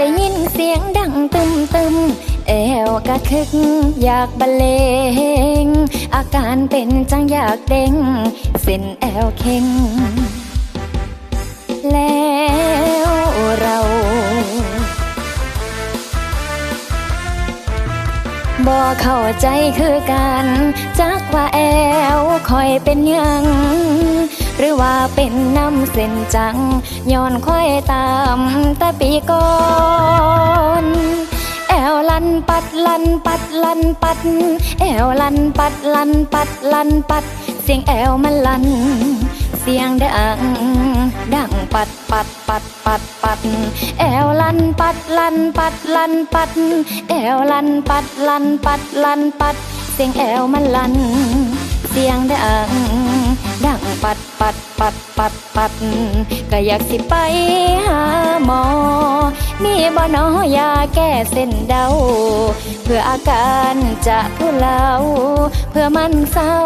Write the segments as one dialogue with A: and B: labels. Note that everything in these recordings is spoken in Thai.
A: ได้ยินเสียงดังตึมตึมแอวกระคึก อยากบรรเลง อาการเป็นจังอยากเด้งเส้นแอวเข่งแล้วเราบ่เข้าใจคือกัน จักว่าแอวคอยเป็นยัง หรือว่าเป็นน้ำเส้นจังย้อนค่อยตามต่ปีก่อนแอวลันปัดลันปัดลันปัด แอวลันปัดลันปัดลันปัด เสียงแอวมันลัน เสียงดัง ดังปัดปัดปัดปัดปัด แอวลันปัดลันปัดลันปัด แอวลันปัดลันปัดลันปัด เสียงแอวมันลัน เสียงดัง ดังปัดปัดปัดปัดปัดก็อยากสิไปหาหมอ มีบ่นอยาแก้เส้นเดา เพื่ออาการจะทุเลาเพื่อมันเศร้า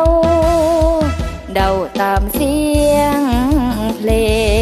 A: เดาตามเสียงเพลง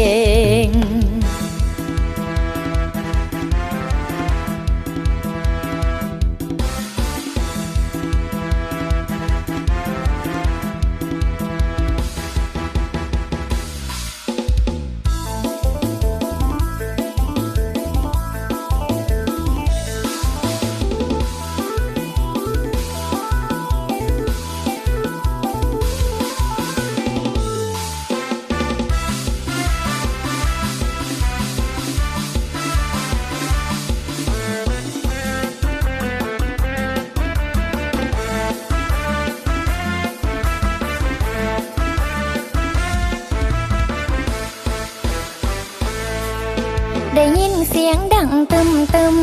A: ได้ยินเสียงดังตึมตึม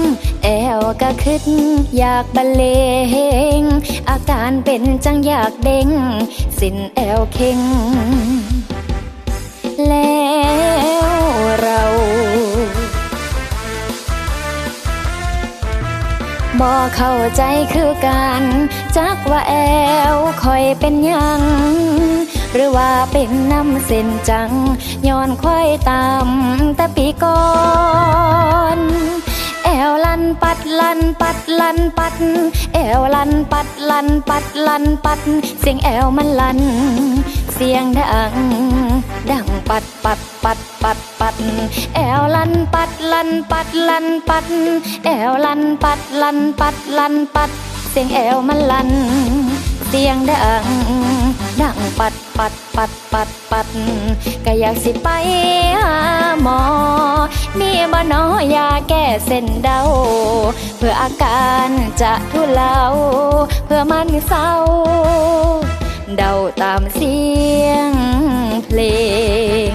A: แอวก็คึดอยากบรรเลง อาการเป็นจังอยากเด้ง สินแอวเข่ง แล้วเราบ่เข้าใจคือกันจักว่าแอวคอยเป็นยัง หรือว่าเป็นน้ำเส้นจังย้อนควายตามแต่ปีก่อนแอวลันปัดลันปัดลันปัด แอวลันปัดลันปัดลันปัด เสียงแอวมันลัน เสียงดัง ดังปัดปัดปัดปัดปัด แอวลันปัดลันปัดลันปัด แอวลันปัดลันปัดลันปัด เสียงแอวมันลัน เสียงดัง ดังปัดปัดปัดปัดปัดก็อยากสิไปหาหมอ มีบ่นอยาแก้เส้นเดา เพื่ออาการจะทุเลา เพื่อมันเศร้า เดาตามเสียงเพลง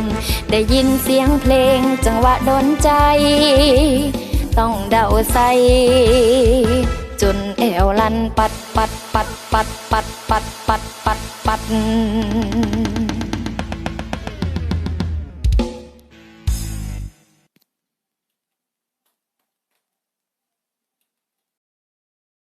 A: ได้ยินเสียงเพลงจังหวะโดนใจ ต้องเดาใส่จนแอวลันปัดปัดปัดปัดปัด Mm-hmm.